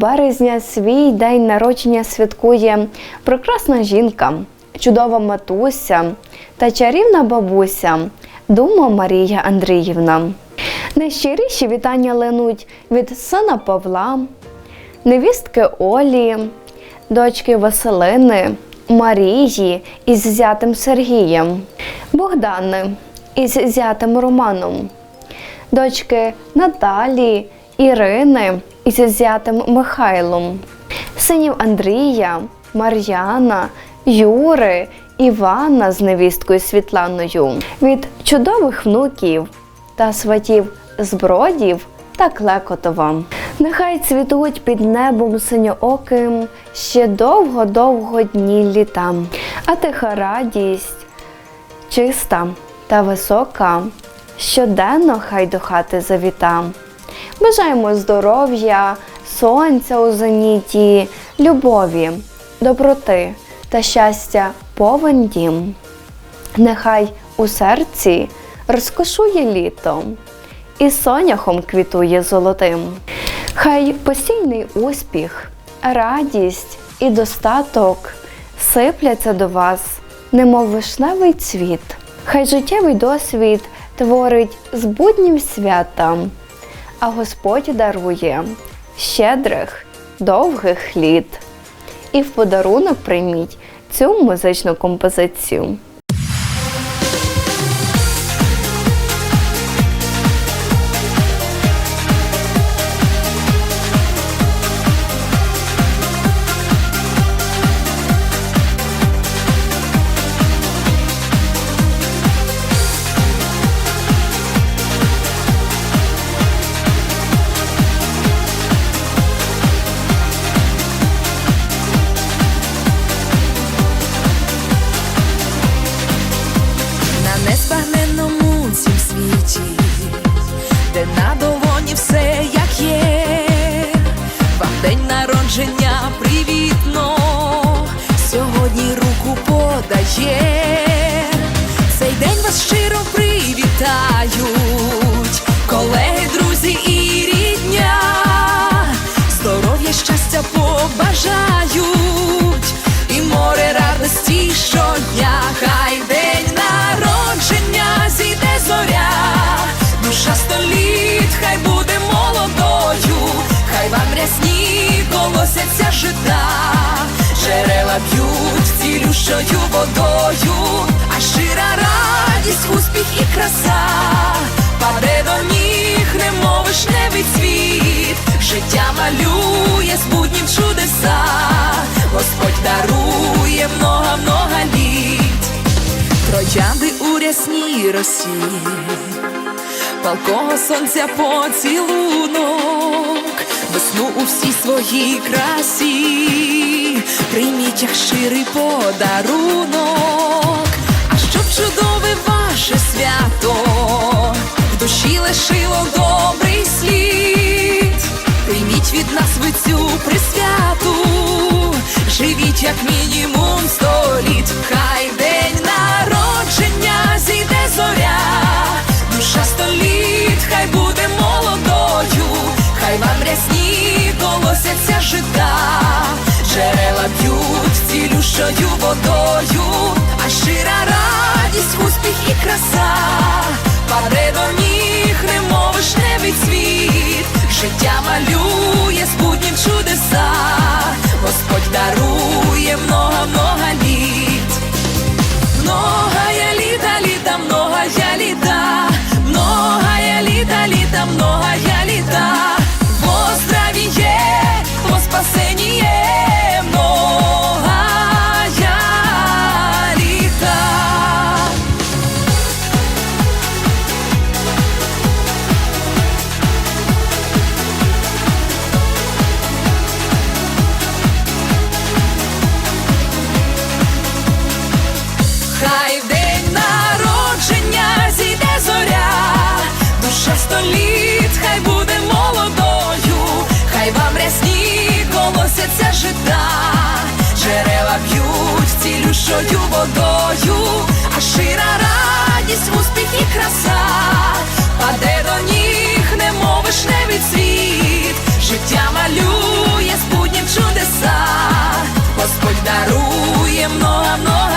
березня свій день народження святкує прекрасна жінка, чудова матуся та чарівна бабуся Дума Марія Андріївна. Найщиріші вітання линуть від сина Павла, невістки Олі, дочки Василини, Марії із зятем Сергієм, Богдани із зятем Романом, дочки Наталії, Ірини із зятем Михайлом, синів Андрія, Мар'яна, Юри, Івана з невісткою Світланою, від чудових внуків та сватів Збродів та Клекотова. Нехай цвітуть під небом синьооким ще довго-довго дні літа, а тиха радість чиста та висока, щоденно хай до хати завіта. Бажаємо здоров'я, сонця у зеніті, любові, доброти та щастя повен дім. Нехай у серці розкошує літо і соняхом квітує золотим. Хай постійний успіх, радість і достаток сипляться до вас, немов вишневий цвіт. Хай життєвий досвід творить з буднім святам, а Господь дарує щедрих, довгих літ. І в подарунок прийміть цю музичну композицію. Подає, цей день вас щиро привітають, колеги, друзі і рідня, здоров'я, щастя побажають. І море радості щодня, хай цілющою водою, а щира радість, успіх і краса, паде до ніг, немов вишневий цвіт, життя малює з буднім чудеса, Господь дарує много-много літ, троянди у рясній росі, палкого сонця поцілунок, весну у всій своїй красі, прийміть як щирий подарунок, а щоб чудове ваше свято, в душі лишило добрий слід, прийміть від нас ви цю присвяту, живіть як мінімум сто літ, хай день народження зійде зоря, душа століт, хай буде молодою, хай вам рясні колосяться жита, джерела б'ють цілющою водою, а щира радість, успіх і краса, паде до ніг, немов вишневий цвіт, життя малює з чудеса, Господь дарує много-много літ. Многая літа, літа, многая літа, многая літа, літа, многая літа, во здравіє, во спасеніє, колосяться жита, джерела б'ють цілющою водою, а шира радість, успіх і краса, паде до ніг, немов вишневий цвіт, життя малює спутнім чудеса, Господь дарує много-много